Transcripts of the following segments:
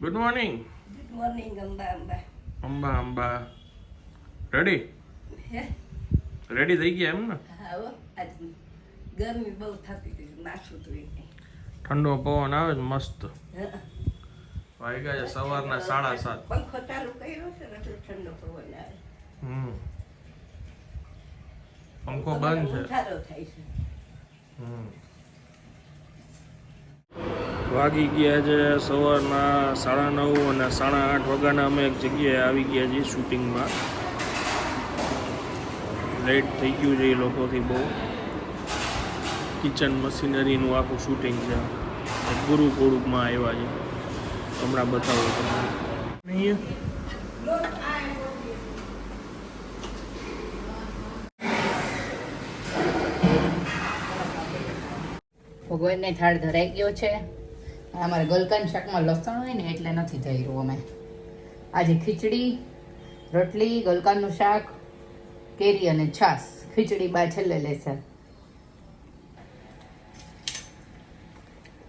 Good morning good morning Amba Amba Amba Amba ready હે? Ready થઈ ગયા એમ ને? ગરમી બહુ થતી હતી માથું તો ઠંડો પવન આવે છે મસ્ત. હા. વાગ્યા છે સવારના સાડા સાત. પંખો ચાલુ કર્યો છે એટલે ઠંડો પવન આવે. હમ. પંખો બંધ છે. હમ. વાગી ગયા છે સવારના સાડા નવ અને સાડા આઠ વાગ્યાના અમે એક જગ્યાએ આવી ગયા છીએ શૂટિંગમાં. લેટ થઈ ગયું છે એ લોકોથી બહુ. કિચન મશીનરીનું આખું શૂટિંગ છે. ગુરુ ગુરુકુળમાં આવ્યા છે. હમણાં બતાવું તમને. ભગવાનને થાળ ધરાઈ ગયો છે. અમારે ગલકાન શાકમાં લસણ હોય ને એટલે નથી થઈ રહ્યું અમે. આજે ખીચડી રોટલી ગલકાનનું શાક કેરી અને છાસ ખીચડી બા છેલ્લે લેશે.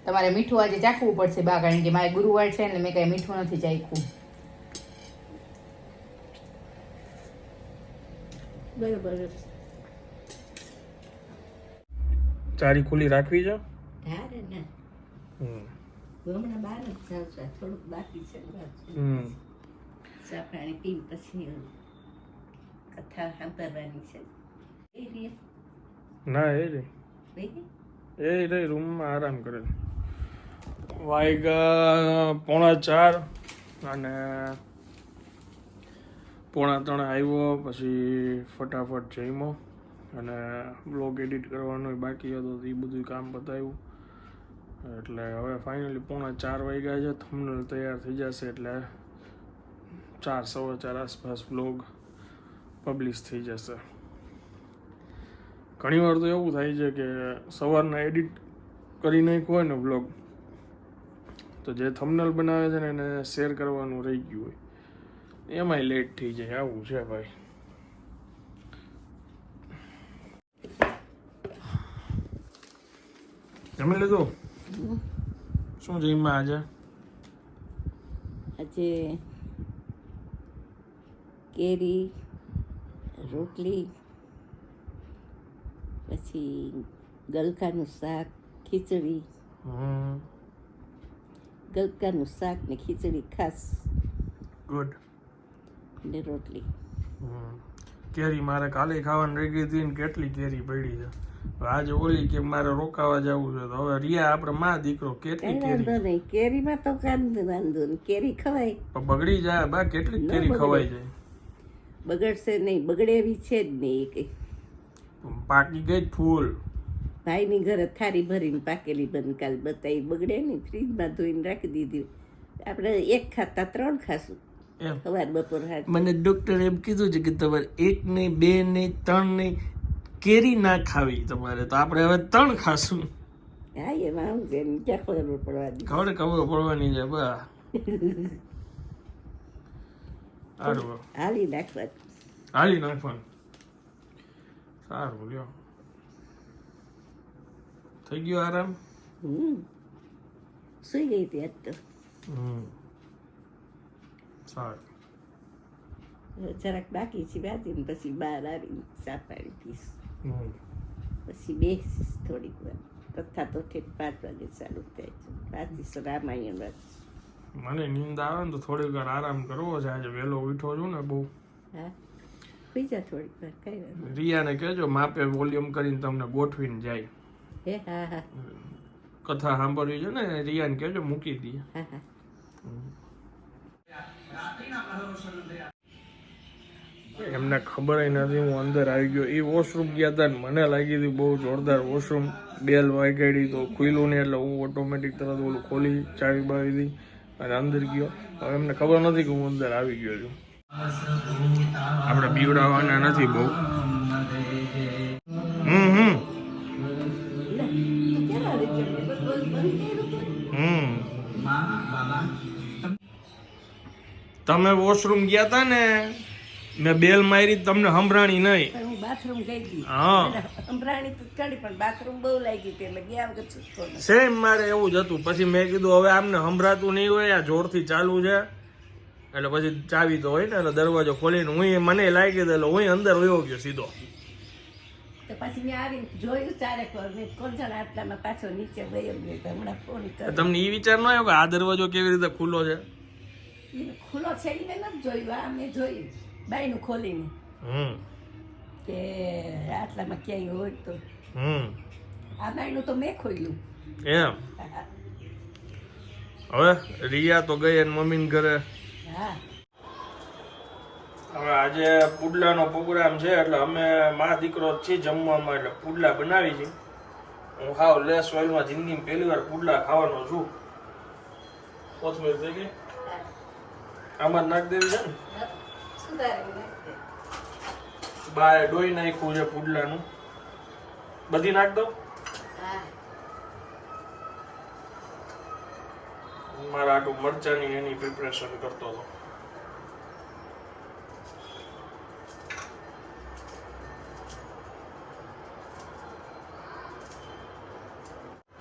તમારે મીઠું આજે ચાખવું પડશે બા કારણ કે મારે ગુરુવાર છે એટલે મેં કાંઈ મીઠું નથી ચાખ્યું. બરોબર ચારી ખુલ્લી રાખવી છે? હમ. હમણાં બહાર જ જાઉં છું થોડુંક બાકી છે ચા પાણી પીને પછી કથા સાંભળવાની છે. એ રે ના એ રે એ રે રૂમમાં આરામ કરે. વાયગા પોણા ચાર અને પોણા ત્રણ આવ્યો પછી ફટાફટ જમ્યો અને બ્લોગ એડિટ કરવાનો બાકી હતો તો એ બધું કામ બતાવ્યું એટલે હવે ફાઇનલી પોણા ચાર વાગ્યા છે થમનલ તૈયાર થઈ જશે એટલે ચાર સવા ચાર આસપાસ બ્લોગ પબ્લિશ થઈ જશે. ઘણી વાર તો એવું થાય છે કે સવારના એડિટ કરી નાખ્યું હોય ને બ્લોગ તો જે થમનલ બનાવે છે ને એને શેર કરવાનું રહી ગયું હોય. એમાંય લેટ થઈ જાય, આવું છે ભાઈ. જમી લીધું? શું જઈમાં આજે? આજે કેરી રોટલી પછી ગલકાનું શાક ખીચડી. હમ. ગલકાનું શાક ને ખીચડી ખાસ. ગુડ ને રોટલી. કેરી મારે કાલે ખાવાની રહી ગઈ હતી ને કેટલી કેરી પડી છે? આજે ઓલી કે મારે રોકાવા જવું છે તો હવે રિયા આપણે માં દીકરો કેટલી કેરી? કેરીમાં તો કાંઈ વાંધો નહીં. કેરી ખવાય. પણ બગડી જાય બા કેટલી કેરી ખવાય જાય બગડશે નહીં. બગડે એવી છે જ નહીં એ કંઈ. પાકી ગઈ ફૂલ. ભાઈની ઘરે થારી ભરીને પાકેલી બંધ કાલ બતાવી. બગડે નહીં. ફ્રીજમાં ધોઈને રાખી દીધી. આપણે એક ખાતા ત્રણ ખાશું. સવાર બપોર હાથ મને ડોક્ટર એમ કીધું છે કે તમારે એક નહીં બે નહીં ત્રણ નહીં કેરી ના ખાવી તમારે તો આપણે હવે ત્રણ ખાશું. હા એમાં આવું છે ક્યાં ખબર પડવા દી. ખબર ખબર પડવાની છે બા. સારું હાલી નાખવા હાલી નાખવાનું. સારું લ્યો. થઈ ગયો આરામ? હમ. સુઈ ગઈ હતી આજ તો. હમ. સારું. જરાક બાકી છે બાજીને પછી બહાર આવીને ચા પાણી પીશ. પછી બેસીશ થોડીક વાર. કથા તો ઠેઠ પાંચ વાગે ચાલુ થાય છે. વાંચીશ રામાયણ વાંચીશ. મને નીંદ આવે ને તો થોડીક વાર આરામ કરવો છે. આજે વહેલો ઉઠો છું ને બહુ. હા? સુઈ થોડીક વાર કઈ રિયાને કહેજો માપે વોલ્યુમ કરીને તમને ગોઠવીને જાય. હે હા હા. કથા સાંભળવી છે ને રિયાને કહેજો મૂકી દઈએ. હા હા. એમને ખબર નથી, હું અંદર આવી ગયો. એ વોશરૂમ ગયા હતા મને લાગી હતી બહુ જોરદાર વોશરૂમ બેલ વાગાડી તો ખુલ્લું નહીં એટલે હું ઓટોમેટિક તરત ઓલું ખોલી ચાવી બાવી હતી અને અંદર ગયો. હવે એમને ખબર નથી કે હું અંદર આવી ગયો છું. આપણે પીવડાવવાના નથી બહુ. હમ હમ. તમે વોશરૂમ ગયા હતા ને? મેં બેલ મારી તમને સંભરાણી નહીં. હું બાથરૂમ ગઈ હતી. હા. અને સંભળાણી તો ચડી પણ બાથરૂમ બહુ લાગી હતી એટલે ગયા વગર છૂટકો સેમ મારે એવું જ હતું. પછી મેં કીધું હવે આમને સંભળાતું નહીં હોય આ જોરથી ચાલુ છે. એટલે પછી ચાવી તો હોય ને એટલે દરવાજો ખોલીને હું મને લાગી દે એટલે હું અંદર વયો ગયો સીધો. તો પછી મેં આવીને જોયું કોણ જાણે આટલામાં પાછો નીચે વયો ગયો હમણાં ફોન કર્યો તમને એ વિચાર ન આવ્યો કે આ દરવાજો કેવી રીતે ખુલ્લો છે? ખુલ્લો છે મેં નથી જોયું આ મેં જોયું. બાયનું ખોલીને. હમ. કે આટલામાં ક્યાંય હોય તો. હમ. આ બાયનું તો મેં ખોલ્યું. એમ? હવે રિયા તો ગઈ એને મમ્મીને ઘરે. હા. હવે આજે પુડલાનો પ્રોગ્રામ છે એટલે અમે મા દીકરો જ છીએ જમવામાં એટલે પુડલા બનાવી છે. હું હાવ લેસ ઓઇલમાં જિંદગીમાં પહેલી વાર પુડલા ખાવાનો છું. કોથમીર થઈ ગઈ? આમાં નાખ દેવી છે ને. બાય ડોઈ નાખ્યું છે પુડલાનું. બધી નાખ દો. મારા આટલું મરચાની એની પ્રિપરેશન કરતો હતો.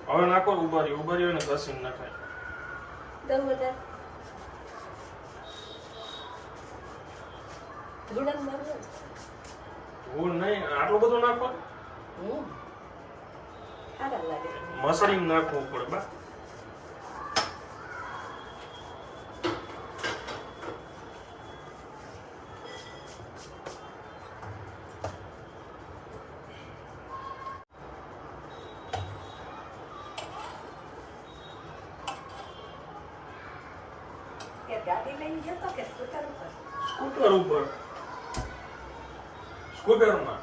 હવે નાખો ઉભારી ઉભારી ને ઘસીને નાખાય. ધૂળન નહીં? આટલું બધું નાખો? હમ. સારા લાગે. મસળીને નાખવું પડે બા કે ગાડી લઈને જતો કે સ્કૂટર ઉપર સ્કૂટર ઉપર સ્કૂટરમાં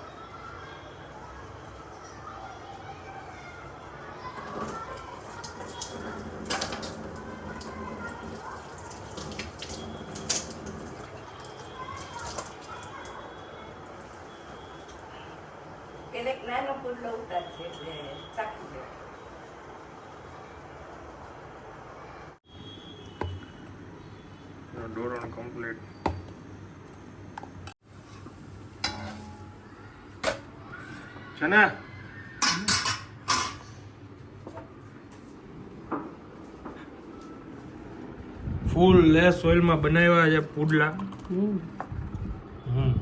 પેલે એક નાનો પુડલો ઉતારશે એટલે ચાખી દે ધોરણ કમ્પ્લીટ છે ને ફૂલ લેસ ઓઇલમાં બનાવ્યા છે પુડલા હમ હમ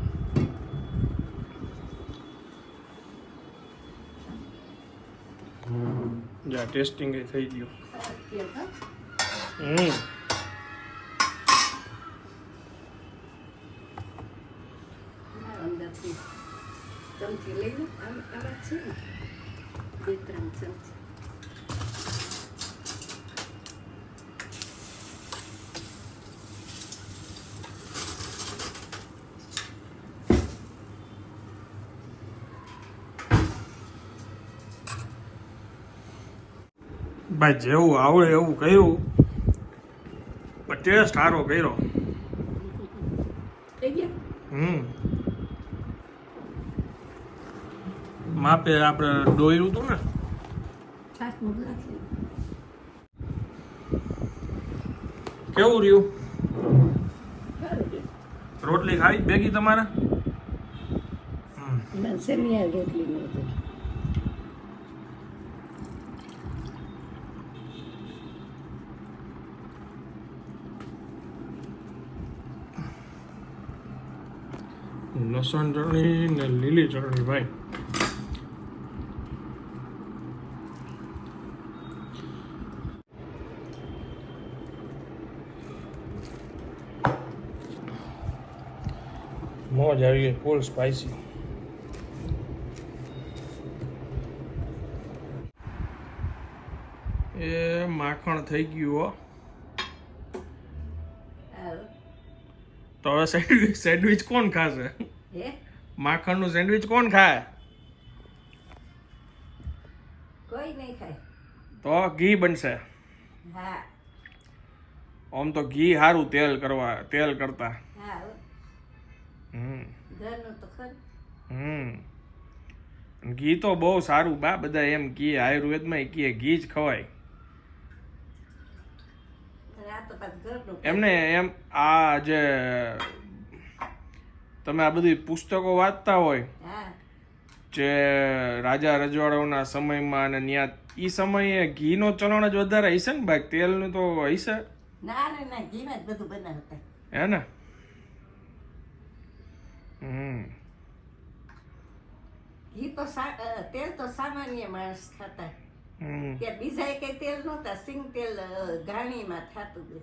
જા ટેસ્ટિંગ થઈ ગયું. હમ. ચમચી લઈ લો. આમ આમાં છે બે ત્રણ ચમચી. ભાઈ જેવું આવડે એવું કર્યું પણ ટેસ્ટ સારો કર્યો. હમ. માપે આપણે દોર્યું હતું ને? કેવું રહ્યું? રોટલી ખાવી ભેગી તમારે? રોટલી લસણ ચટણી ને લીલી ચટણી ભાઈ. મોજ આવી ગઈ ફૂલ સ્પાઈસી એ માખણ થઈ ગયું હો. તો હવે સેન્ડવિચ સેન્ડવિચ કોણ ખાશે? માખણનું સેન્ડવિચ કોણ ખાય? કોઈ નહીં ખાય. તો ઘી બનશે. હા. આમ તો ઘી સારું તેલ કરવા તેલ કરતા. હા હમ. ઘરનું તો ખરું. હમ. ઘી તો બહુ સારું બા બધા એમ કહે આયુર્વેદમાં કહે ઘી જ ખવાય. એમને એમ આ જે તમે આ બધી પુસ્તકો વાંચતા હોય જે રાજા રજવાડાઓના સમયમાં અને ન્યા ઈ સમયે ઘીનો ચલણ જ વધારે હશે ને ભાઈ? તેલનું તો હશે. ના ના ના ઘીમાં જ બધું બનાવતા હે ને? હમ. ઘી તો તેલ તો સામાન્ય માણસ ખાતા. કે બીજા કઈ તેલ નહોતા સિંગ તેલ ઘાણીમાં થતું હતું.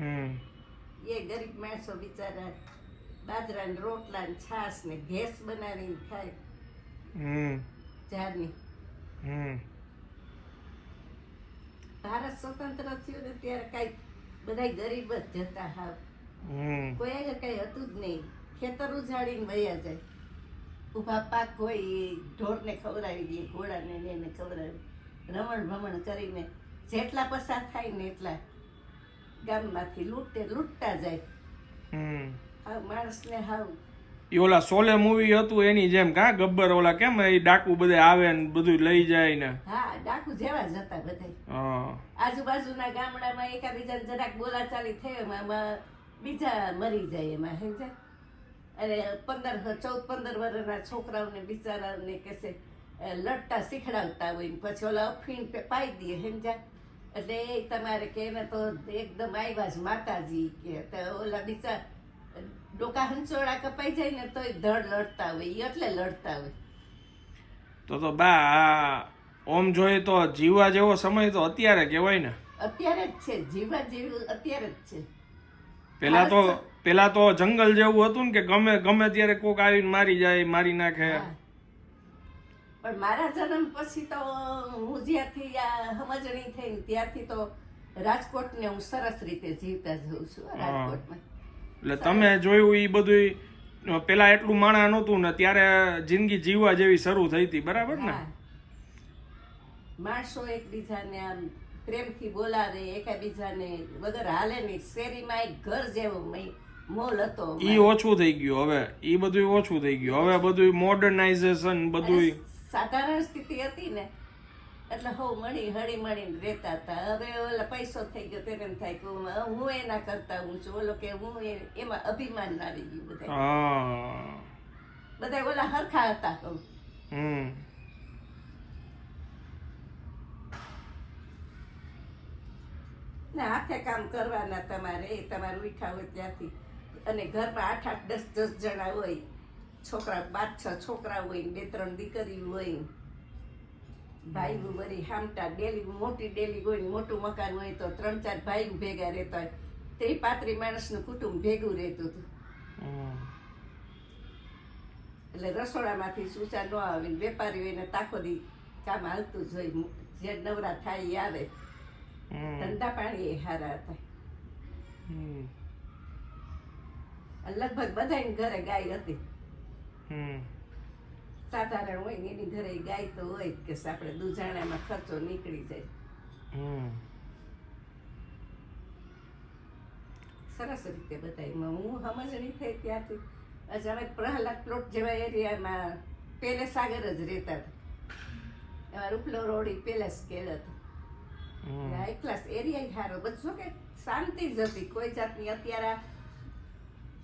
હમ. એ ગરીબ માણસો બિચારા બાજરાના રોટલા ને છાશ ને ભેંસ બનાવીને ખાય. હમ. ઝાડની હમ. ભારત સ્વતંત્ર થયું ને ત્યારે કઈ બધા ગરીબ જ જતા હાવ. હમ. કોઈ કઈ હતું જ નહીં. ખેતર ઉજાડીને વયા જાય. ઊભા પાક હોય એ ઢોરને ખવડાવી દે ઘોડાને ને એને ખવડાવી. રમણ ભમણ કરીને જેટલા પસાર થાય ને એટલા ગામમાંથી લૂંટે લૂંટતા જાય. માણસને હાવ. એ ઓલા સોલે મૂવી હતું એની જેમ કા ગબ્બર ઓલા કેમ એ ડાકુ બધે આવે ને બધું લઈ જાય ને. હા ડાકુ જેવા જ હતા બધા. આજુબાજુના ગામડામાં એકાબીજાને જરાક બોલાચાલી એમાં બીજા મરી જાય એમાં સમજ્યા? અને પંદર ચૌદ પંદર વર્ષના છોકરાઓને બિચારાને કહેશે લડતા શીખડાવતા હોય ને પછી ઓલા અફીણ પાઈ દે સમજ્યા? એટલે એ તમારે કે એને તો એકદમ આવ્યા જ માતાજી કે તો ઓલા બિચાર ડોકા હંચોળા કપાઈ જાય ને તોય ધડ લડતા હોય એટલે લડતા હોય. તો તો બા ઓમ જોઈએ તો જીવવા જેવો સમય તો અત્યારે કહેવાય ને. અત્યારે જ છે જીવવા જેવું અત્યારે જ છે. પેલા તો પેલા તો જંગલ જેવું હતું ને કે ગમે ગમે ત્યારે કોક આવીને મારી જાય મારી નાખે. પણ મારા જન્મ પછી તો હું જ્યાંથી આ સમજણી થઈ ત્યારથી તો રાજકોટને હું સરસ રીતે જીવતા જઉં છું રાજકોટમાં. એટલે તમે જોયું એ બધું પેલા એટલું માણા નહોતું ને ત્યારે જિંદગી જીવવા જેવી શરૂ થઈ હતી બરાબર ને. માણસો એકબીજાને આમ પ્રેમથી બોલાવે એકાબીજાને વગર હાલે નહીં. શેરીમાં એક ઘર જેવો મોલ હતો ઈ ઓછું થઈ ગયું હવે. ઈ બધું ઓછું થઈ ગયું. હવે બધું મોડર્નાઇઝેશન બધું સાધારણ સ્થિતિ હતી ને એટલે હો મળી હળી મળીને રહેતા હતા. હવે ઓલા પૈસો થઈ ગયો એમ થાય કે હું- એના કરતા હું છું. ઓલો કે હું એમાં અભિમાન આવી ગયું બધા બધા ઓલા હરખા હતા કહું. હમ. ને હાથે કામ કરવાના તમારે તમારે ઉઠા હોય ત્યાંથી. અને ઘરમાં આઠ આઠ દસ દસ જણા હોય. છોકરા પાંચ છ છોકરા હોય બે ત્રણ દીકરી હોય. ભાઈ બધી હામટા ડેલી મોટી ડેલી હોય ને મોટું મકાન હોય તો ત્રણ ચાર ભાઈ ભેગા રહેતા હોય. તે પાંત્રીસ માણસનું કુટુંબ ભેગું રહેતું હતું. એટલે રસોડામાંથી સૂચા ન આવે ને વેપારીઓ એને તાખો દી કામ હાલતું જ હોય. જે નવરા થાય એ આવે. ધંધા પાણી એ સારા હતા. લગભગ બધાને ઘરે ગાય હતી. હમ. સાધારણ હોય ને એની ઘરે ગાય તો હોય કે આપણે દુજાણામાં ખર્ચો નીકળી જાય. સરસ રીતે બતાવી હું સમજણી થઈ ત્યાંથી. અચાનક અમે પ્રહલાદ પ્લોટ જેવા એરિયામાં પેલેસ આગળ જ રહેતા હતા. એમાં રૂપલો રોડી પેલેસ કેલ હતો. એકલાસ હાઈ ક્લાસ એરિયા સારો. બધું કે શાંતિ જ હતી. કોઈ જાતની અત્યારે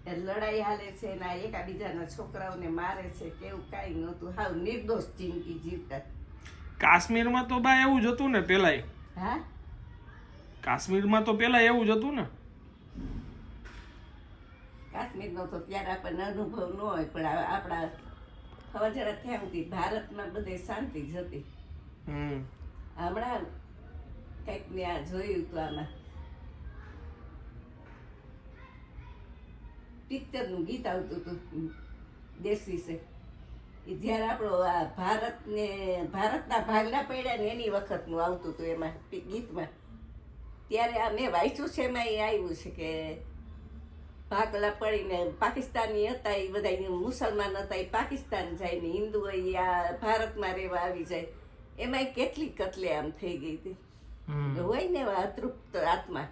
લડાઈ હાલે છે ના એકાબીજાના છોકરાઓને મારે છે કે એવું કાંઈ નહોતું. હાવ નિર્દોષ જિંદગી જીવતા. કાશ્મીરમાં તો બા એવું જ હતું ને પેલાય. હા? કાશ્મીરમાં તો પેલા એવું જ હતું ને. કાશ્મીરનો તો ત્યારે આપણને અનુભવ ન હોય પણ આ- આપણા હવે જરા થયા હતી ભારતમાં બધે શાંતિ જ હતી. હમ. હમણાં કંઈક મેં આ જોયું હતું આમાં. પિક્ચરનું ગીત આવતું હતું દેશ વિશે. એ જ્યારે આપણો આ ભારતને ભારતના ભાગલા પડ્યા ને એની વખતનું આવતું હતું એમાં ગીતમાં. ત્યારે આ મેં વાંચ્યું છે એમાં એ આવ્યું છે કે ભાગલા પડીને પાકિસ્તાની હતા એ બધા મુસલમાન હતા એ પાકિસ્તાન જાય ને હિન્દુ હોય આ ભારતમાં રહેવા આવી જાય. એમાં કેટલી કતલે આમ થઈ ગઈ હતી. હોય ને એવા અતૃપ્ત આત્મા.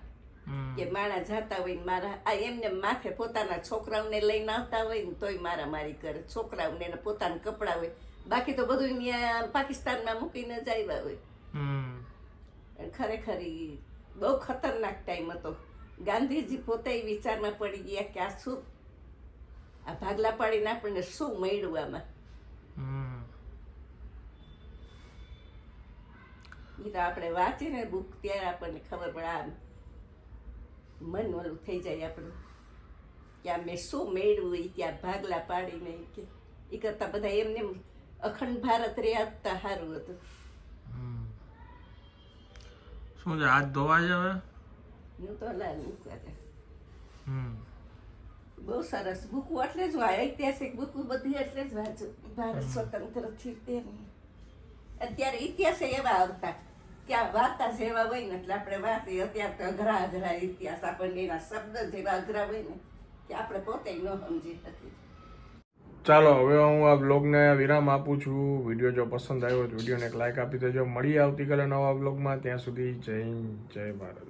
કે માણા જાતા હોય ને મારા આ એમને માથે પોતાના છોકરાઓને લઈને આવતા હોય ને તોય મારા મારી કરે છોકરાઓને એને પોતાના કપડા હોય. બાકી તો બધું ત્યાં પાકિસ્તાનમાં મૂકીને જ આવ્યા હોય. ખરેખર ઈ બહુ ખતરનાક ટાઈમ હતો. ગાંધીજી પોતે વિચારમાં પડી ગયા કે આ શું આ ભાગલા પાડીને આપણને શું મળ્યું આમાં? હમ એ તો આપણે વાંચીને બુક ત્યારે આપણને ખબર પડે. આમ મન ઓલું થઈ જાય આપણું. કે આ મેં શું મેળવ્યું એ ત્યાં ભાગલા પાડીને કે એ કરતાં બધા એમને અખંડ ભારત રહ્યા સારું હતું. શું છે હાથ ધોવા જ હવે? હું તો લાલ હમ. બહુ સરસ બુકું એટલે જ વાંચ ઐતિહાસિક બુકું બધી એટલે જ વાંચું. ભારત સ્વતંત્રથી અત્યારે ઇતિહાસ એવા આવતા. આ વાર્તા જેવા હોય ને એટલે આપણે વાંચીએ. અત્યારે તો અઘરા અઘરા ઇતિહાસ આપણને એના શબ્દ જેવા અઘરા હોય ને કે આપણે પોતે ન સમજી શકીએ. ચાલો, હવે હું આ બ્લોગને વિરામ આપું છું. વીડિયો જો પસંદ આવ્યો તો વિડીયોને એક લાઇક આપી દેજો. મળીએ આવતીકાલે નવા બ્લોગમાં. ત્યાં સુધી જય જય ભારત.